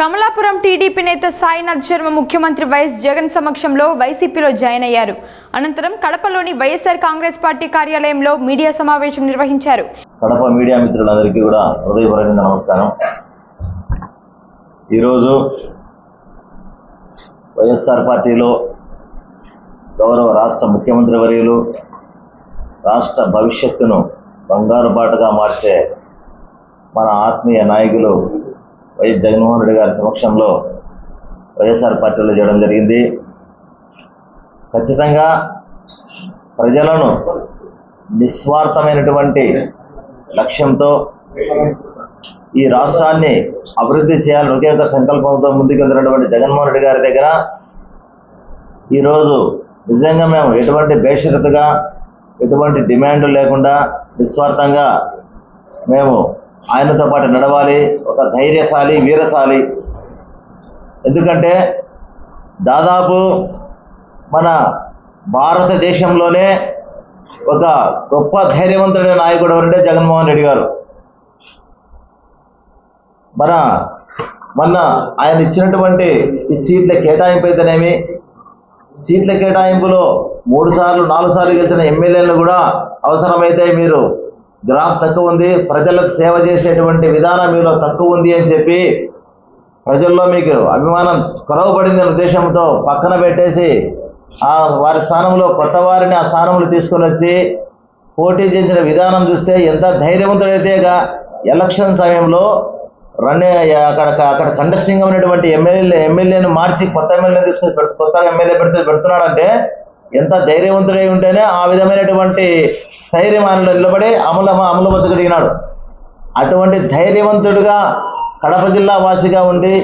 Kamalapuram TDP నేత సాయినాథ్ శర్మ ముఖ్యమంత్రి YS Jagan సమక్షంలో వైసీపీలో జాయిన్ అయ్యారు. అనంతరం కడపలోని వైఎస్ఆర్ కాంగ్రెస్ పార్టీ కార్యాలయంలో మీడియా సమావేశం నిర్వహించారు. కడప మీడియా మిత్రులందరికీ కూడా హృదయపూర్వక నమస్కారం. ఈరోజు వైఎస్ఆర్ పార్టీలో గౌరవ రాష్ట్ర ముఖ్యమంత్రి వర్యులు రాష్ట్ర భవిష్యత్తును బంగారు బాటగా మార్చే మన ఆత్మీయ నాయకులు వైఎస్ జగన్మోహన్ రెడ్డి గారి సమక్షంలో వైఎస్ఆర్ పార్టీలో చేయడం జరిగింది. ఖచ్చితంగా ప్రజలను నిస్వార్థమైనటువంటి లక్ష్యంతో ఈ రాష్ట్రాన్ని అభివృద్ధి చేయాలని ఒకే ఒక సంకల్పంతో ముందుకెళ్తున్నటువంటి జగన్మోహన్ రెడ్డి గారి దగ్గర ఈరోజు నిజంగా మేము ఎటువంటి బేషరతుగా ఎటువంటి డిమాండ్ లేకుండా నిస్వార్థంగా మేము ఆయనతో పాటు నడవాలి ఒక ధైర్యశాలి వీరశాలి. ఎందుకంటే దాదాపు మన భారతదేశంలోనే ఒక గొప్ప ధైర్యవంతుడైన నాయకుడు ఎవరంటే జగన్మోహన్ రెడ్డి గారు. మన మొన్న ఆయన ఇచ్చినటువంటి ఈ సీట్ల కేటాయింపు అయితేనేమి సీట్ల కేటాయింపులో మూడు సార్లు నాలుగు సార్లు గెలిచిన ఎమ్మెల్యేలను కూడా అవసరమైతే మీరు గ్రాఫ్ తక్కువ ఉంది ప్రజలకు సేవ చేసేటువంటి విధానం మీలో తక్కువ ఉంది అని చెప్పి ప్రజల్లో మీకు అభిమానం కొరవబడింది అనే ఉద్దేశంతో పక్కన పెట్టేసి ఆ వారి స్థానంలో కొత్త వారిని ఆ స్థానంలో తీసుకొని వచ్చి పోటీ చేసిన విధానం చూస్తే ఎంత ధైర్యవంతుడైతేగా ఎలక్షన్ సమయంలో రన్నే అక్కడ అక్కడ కండస్టింగ్ ఉన్నటువంటి ఎమ్మెల్యే ఎమ్మెల్యేను మార్చి కొత్త ఎమ్మెల్యే తీసుకొని కొత్త ఎమ్మెల్యే పెడితే పెడుతున్నాడంటే ఎంత ధైర్యవంతుడై ఉంటేనే ఆ విధమైనటువంటి స్థైర్యమానుడు నిలబడి అమల అమలు వచ్చగలిగినాడు అటువంటి ధైర్యవంతుడిగా కడప జిల్లా వాసిగా ఉండి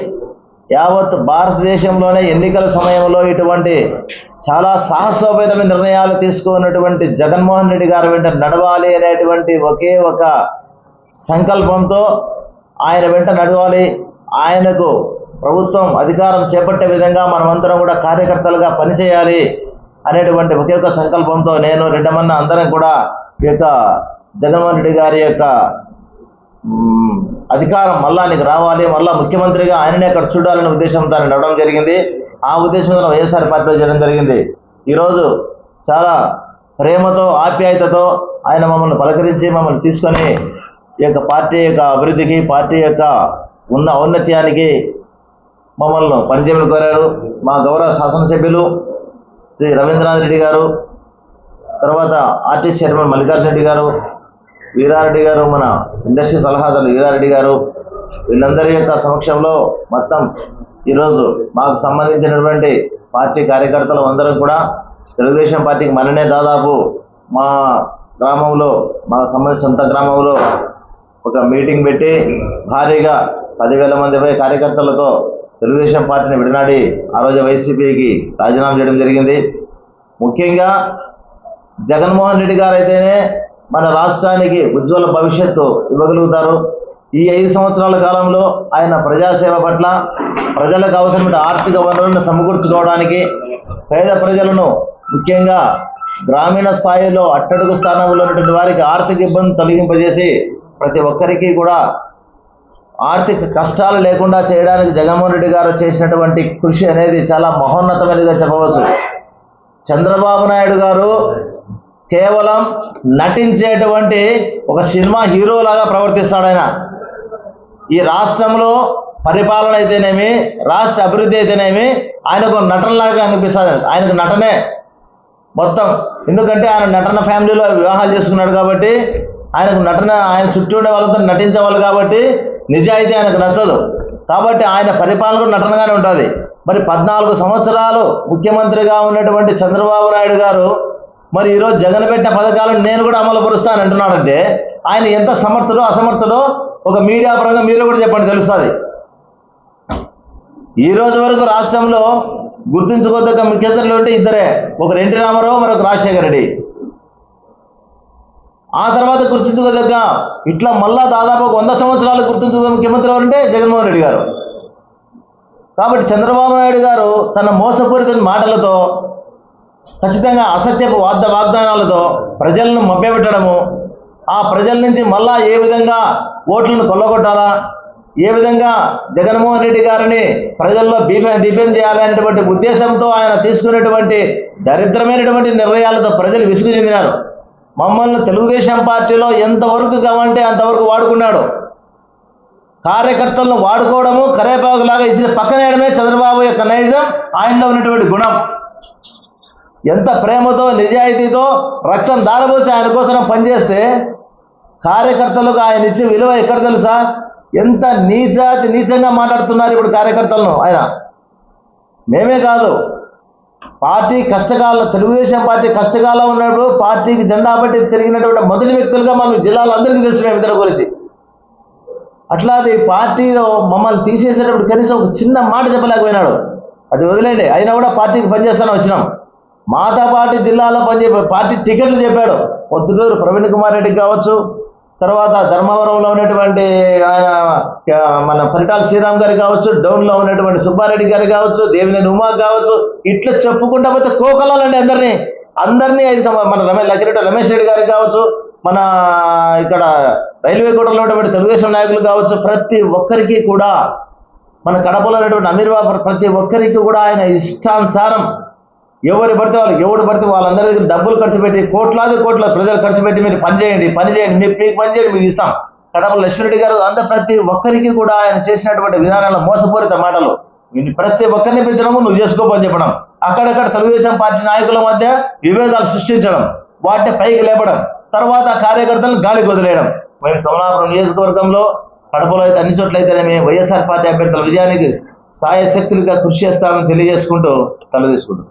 యావత్ భారతదేశంలోనే ఎన్నికల సమయంలో ఇటువంటి చాలా సాహసోపేతమైన నిర్ణయాలు తీసుకున్నటువంటి జగన్మోహన్ రెడ్డి గారు వెంట నడవాలి అనేటువంటి ఒకే ఒక సంకల్పంతో ఆయన వెంట నడవాలి. ఆయనకు ప్రభుత్వం అధికారం చేపట్టే విధంగా మనమందరం కూడా కార్యకర్తలుగా పనిచేయాలి. అనేటువంటి ఒకే ఒక సంకల్పంతో నేను రెడ్డమన్న అందరం కూడా ఈ యొక్క జగన్మోహన్ రెడ్డి గారి యొక్క అధికారం మళ్ళా నీకు రావాలి మళ్ళా ముఖ్యమంత్రిగా ఆయననే అక్కడ చూడాలనే ఉద్దేశంతో ఆయన నడవడం జరిగింది. ఆ ఉద్దేశంతో వైఎస్ఆర్ పార్టీలో చేయడం జరిగింది. ఈరోజు చాలా ప్రేమతో ఆప్యాయతతో ఆయన మమ్మల్ని పలకరించి మమ్మల్ని తీసుకొని ఈ యొక్క పార్టీ యొక్క అభివృద్ధికి పార్టీ యొక్క ఉన్న ఔన్నత్యానికి మమ్మల్ని పనిచేయమని కోరారు. మా గౌరవ శాసనసభ్యులు శ్రీ రవీంద్రనాథ్ రెడ్డి గారు తర్వాత ఆర్టీసీ చైర్మన్ మల్లికార్జున రెడ్డి గారు వీరారెడ్డి గారు మన ఇండస్ట్రీ సలహాదారు వీరారెడ్డి గారు వీళ్ళందరి యొక్క సమక్షంలో మొత్తం ఈరోజు మాకు సంబంధించినటువంటి పార్టీ కార్యకర్తలు అందరం కూడా తెలుగుదేశం పార్టీకి మననే దాదాపు మా గ్రామంలో మా సంబంధించిన సొంత గ్రామంలో ఒక మీటింగ్ పెట్టి భారీగా పదివేల మంది పై కార్యకర్తలతో తెలుగుదేశం పార్టీని విడనాడి ఆ రోజు వైసీపీకి రాజీనామా చేయడం జరిగింది. ముఖ్యంగా జగన్మోహన్ రెడ్డి గారు అయితేనే మన రాష్ట్రానికి ఉజ్వల భవిష్యత్తు ఇవ్వగలుగుతారు. ఈ ఐదు సంవత్సరాల కాలంలో ఆయన ప్రజాసేవ పట్ల ప్రజలకు అవసరమైన ఆర్థిక వనరులను సమకూర్చుకోవడానికి పేద ప్రజలను ముఖ్యంగా గ్రామీణ స్థాయిలో అట్టడుగు స్థానంలో ఉన్నటువంటి వారికి ఆర్థిక ఇబ్బంది తొలగింపజేసి ప్రతి ఒక్కరికి కూడా ఆర్థిక కష్టాలు లేకుండా చేయడానికి జగన్మోహన్ రెడ్డి గారు చేసినటువంటి కృషి అనేది చాలా మహోన్నతమైనదిగా చెప్పవచ్చు. చంద్రబాబు నాయుడు గారు కేవలం నటించేటువంటి ఒక సినిమా హీరోలాగా ప్రవర్తిస్తాడు ఆయన. ఈ రాష్ట్రంలో పరిపాలన అయితేనేమి రాష్ట్ర అభివృద్ధి అయితేనేమి ఆయనకు నటనలాగా అనిపిస్తుంది. ఆయనకు నటనే మొత్తం. ఎందుకంటే ఆయన నటన ఫ్యామిలీలో వివాహాలు చేసుకున్నాడు కాబట్టి ఆయనకు నటన ఆయన చుట్టూ ఉండే వాళ్ళతో నటించేవాళ్ళు కాబట్టి నిజాయితీ ఆయనకు నచ్చదు. కాబట్టి ఆయన పరిపాలన నటనగానే ఉంటుంది. మరి పద్నాలుగు సంవత్సరాలు ముఖ్యమంత్రిగా ఉన్నటువంటి చంద్రబాబు నాయుడు గారు మరి ఈరోజు జగన్ పెట్టిన పథకాలను నేను కూడా అమలు పరుస్తాను అంటున్నాడంటే ఆయన ఎంత సమర్థుడో అసమర్థుడో ఒక మీడియా పరంగా మీరు కూడా చెప్పండి తెలుస్తుంది. ఈ రోజు వరకు రాష్ట్రంలో గుర్తుంచుకోదగ్గ ముఖ్యమంత్రులు అంటే ఇద్దరే. ఒకరు ఎన్టీ రామారావు మరొక రాజశేఖర రెడ్డి. ఆ తర్వాత గుర్తుంచుకోదగ్గ ఇట్లా మళ్ళా దాదాపు ఒక వంద సంవత్సరాలు గుర్తుంచుకోదగ్గ ముఖ్యమంత్రి ఎవరంటే జగన్మోహన్ రెడ్డి గారు. కాబట్టి చంద్రబాబు నాయుడు గారు తన మోసపూరిత మాటలతో ఖచ్చితంగా అసత్యపు వాగ్ద వాగ్దానాలతో ప్రజలను మభ్యపెట్టడము ఆ ప్రజల నుంచి మళ్ళా ఏ విధంగా ఓట్లను కొల్లగొట్టాలా ఏ విధంగా జగన్మోహన్ రెడ్డి గారిని ప్రజల్లో బీఫేం డిఫేం చేయాలనేటువంటి ఉద్దేశంతో ఆయన తీసుకునేటువంటి దరిద్రమైనటువంటి నిర్ణయాలతో ప్రజలు విసుగు చెందినారు. మమ్మల్ని తెలుగుదేశం పార్టీలో ఎంతవరకు కావంటే అంతవరకు వాడుకున్నాడు. కార్యకర్తలను వాడుకోవడము కరేపాకులాగా ఇసిన పక్కనేయడమే చంద్రబాబు యొక్క నైజం ఆయనలో ఉన్నటువంటి గుణం. ఎంత ప్రేమతో నిజాయితీతో రక్తం దారబోసి ఆయన కోసం పనిచేస్తే కార్యకర్తలకు ఆయన ఇచ్చే విలువ ఎక్కడ తెలుసా? ఎంత నీచాతి నీచంగా మాట్లాడుతున్నారు ఇప్పుడు కార్యకర్తలను ఆయన. మేమే కాదు పార్టీ కష్టకాలం తెలుగుదేశం పార్టీ కష్టకాలం ఉన్నప్పుడు పార్టీకి జెండా పట్టి తిరిగినటువంటి మొదటి వ్యక్తులుగా మనం జిల్లాలో అందరికీ తెలుసు మేము ఇద్దరు గురించి. అట్లా అది పార్టీలో మమ్మల్ని తీసేసేటప్పుడు కనీసం ఒక చిన్న మాట చెప్పలేకపోయినాడు. అది వదిలేండి అయినా కూడా పార్టీకి పనిచేస్తాను వచ్చినాం. మాతో పాటు జిల్లాలో పనిచే పార్టీ టికెట్లు చెప్పాడు. పొద్దుటూరు ప్రవీణ్ కుమార్ రెడ్డికి కావచ్చు తర్వాత ధర్మవరంలో ఉన్నటువంటి ఆయన మన పరిటాల శ్రీరామ్ గారు కావచ్చు డౌన్లో ఉన్నటువంటి సుబ్బారెడ్డి గారు కావచ్చు దేవినేని ఉమా కావచ్చు ఇట్లా చెప్పుకుంటా పోతే కోకలాలండి అందరినీ. అందరినీ ఐదు మన రమేష్ లక్కిరెడ్డి రమేష్ రెడ్డి గారికి కావచ్చు మన ఇక్కడ రైల్వే కోటలో ఉన్నటువంటి తెలుగుదేశం నాయకులు కావచ్చు ప్రతి ఒక్కరికి కూడా మన కడపలో ఉన్నటువంటి అమీర్ బాబు ప్రతి ఒక్కరికి కూడా ఆయన ఇష్టానుసారం ఎవరు పడితే వాళ్ళకి ఎవరు పడితే వాళ్ళందరి దగ్గర డబ్బులు ఖర్చు పెట్టి కోట్లాది కోట్ల ప్రజలు ఖర్చు పెట్టి మీరు పని చేయండి పని చేయండి మీరు మీకు పని చేయండి మీకు ఇస్తాం. కడప లక్ష్మీరెడ్డి గారు అంత ప్రతి ఒక్కరికి కూడా ఆయన చేసినటువంటి విధానాల మోసపూరిత మాటలు. ప్రతి ఒక్కరిని పెంచడము నువ్వు చేసుకోపని చెప్పడం. అక్కడక్కడ తెలుగుదేశం పార్టీ నాయకుల మధ్య విభేదాలు సృష్టించడం వాటిని పైకి లేపడం తర్వాత కార్యకర్తలను గాలికి వదిలేయడం. మేము కమలాపురం నియోజకవర్గంలో కడపలో అయితే అన్ని చోట్ల మేము వైఎస్ఆర్ పార్టీ అభ్యర్థుల విజయానికి సాయశక్తులుగా కృషి చేస్తామని తెలియజేసుకుంటూ తలదీసుకుంటాం